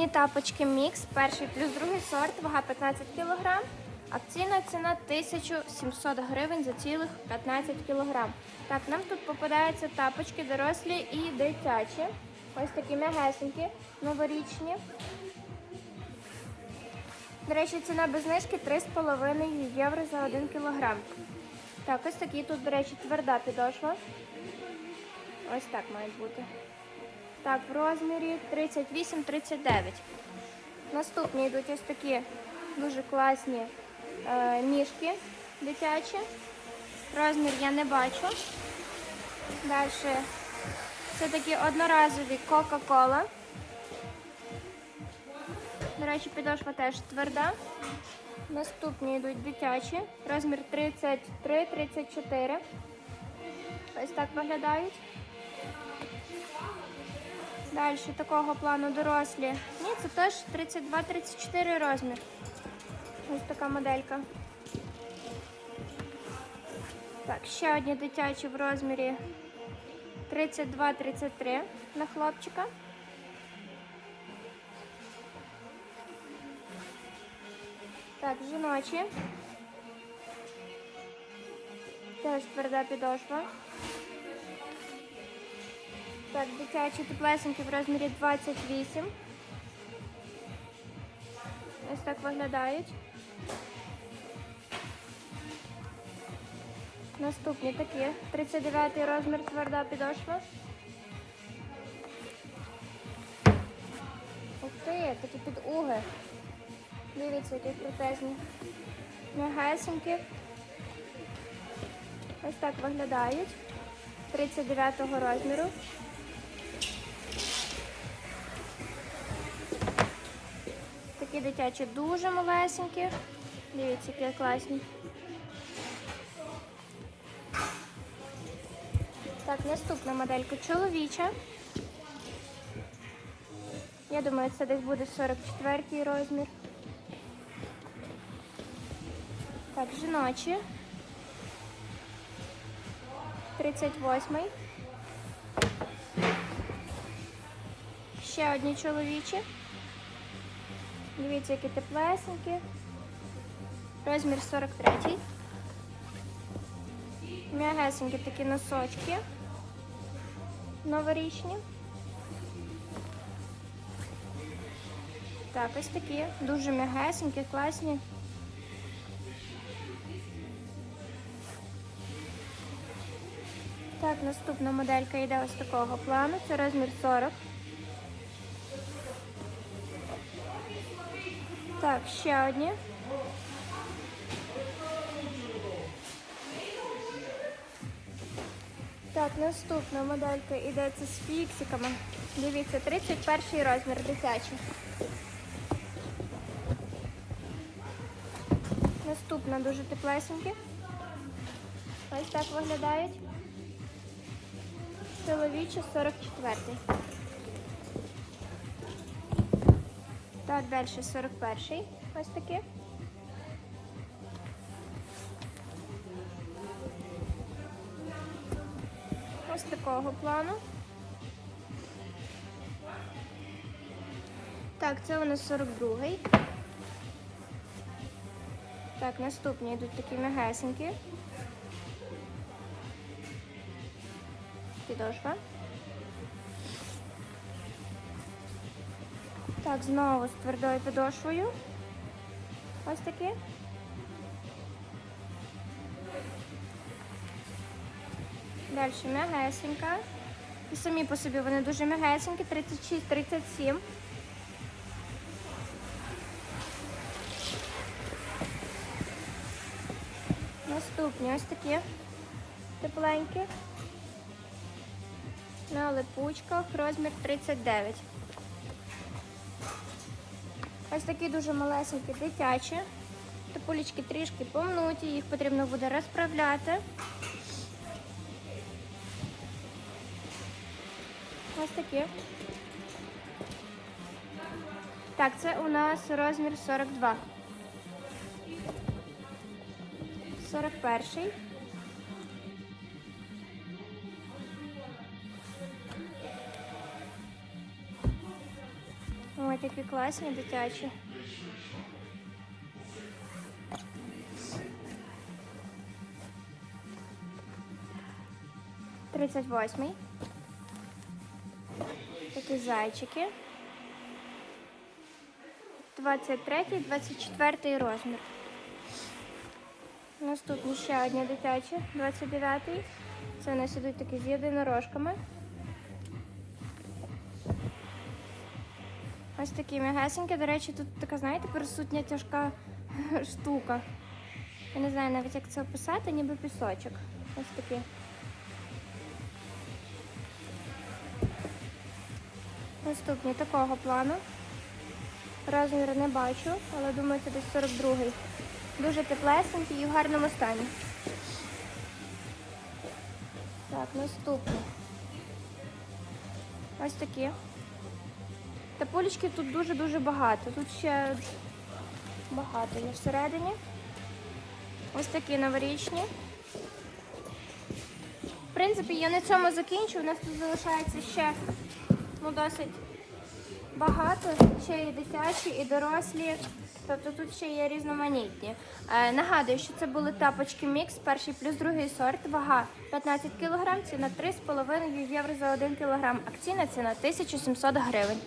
Модні тапочки мікс, перший плюс другий сорт, вага 15 кг. Акційна ціна 1700 гривень за цілих 15 кг. Так, нам тут попадаються тапочки дорослі і дитячі. Ось такі м'ягесенькі, новорічні. До речі, ціна без знижки 3,5 євро за 1 кг. Так, ось такі тут, до речі, тверда підошва. Ось так мають бути. Так, в розмірі 38-39. Наступні йдуть ось такі дуже класні е, ніжки дитячі. Розмір я не бачу. Далі це такі одноразові Кока-Кола. До речі, підошва теж тверда. Наступні йдуть дитячі. Розмір 33-34. Ось так виглядають. Далі такого плану дорослі. Ні, це теж 32-34 розмір. Ось така моделька. Так, ще одні дитячі в розмірі 32-33 на хлопчика. Так, жіночі. Теж тверда підошва. Так, дитячі теплесенькі в розмірі 28. Ось так виглядають. Наступні такі. 39 розмір тверда підошва. Ух ти, такі підуги. Дивіться, які крутезні. М'ягесенькі. Ось так виглядають. 39 розміру. Дитячі дуже малесенькі. Дивіться, які класні. Так, наступна моделька чоловіча. Я думаю, це десь буде 44 розмір. Так, жіночі. 38. Ще одні чоловічі. Дивіться, які теплесенькі. Розмір 43. М'ягесенькі такі носочки. Новорічні. Так, ось такі. Дуже м'ягесенькі, класні. Так, наступна моделька йде ось такого плану. Це розмір 40. Так, ще одні. Так, наступна моделька йде це з фіксиками. Дивіться, 31 розмір дитячий. Наступна дуже теплесенькі. Ось так виглядають. Чоловічі 44. Так, далі 41-й. Ось такі. Ось такого плану. Так, це у нас 42-й. Так, наступні йдуть такі м'ягесенькі. Підошва. Так, знову з твердою підошвою. Ось такі. Далі м'ягесенька. І самі по собі вони дуже м'ягесенькі, 36-37. Наступні ось такі тепленькі. На липучках розмір 39. Ось такі дуже малесенькі дитячі. Тополічки трішки помнуті, їх потрібно буде розправляти. Ось такі. Так, це у нас розмір 42. 41. Які класні дитячі. Тридцять восьмий. Такі зайчики. 23, 24 розмір. Наступні ще одні дитячі, 29. Це у нас ідуть такі з єдинорожками. Ось такі м'ягесенькі. До речі, тут така, знаєте, присутня тяжка штука. Я не знаю навіть, як це описати, ніби пісочок. Ось такі. Наступні такого плану. Розміру не бачу, але думаю, це десь 42-й. Дуже теплесенький і в гарному стані. Так, наступний. Ось такі. Та полічки тут дуже-дуже багато. Тут ще багато є всередині. Ось такі новорічні. В принципі, я на цьому закінчу. У нас тут залишається ще ну, досить багато. Ще і дитячі, і дорослі. Тобто тут ще є різноманітні. Е, нагадую, що це були тапочки мікс, перший плюс другий сорт. Вага 15 кг, ціна 3,5 євро за 1 кг. Акційна ціна 1700 гривень.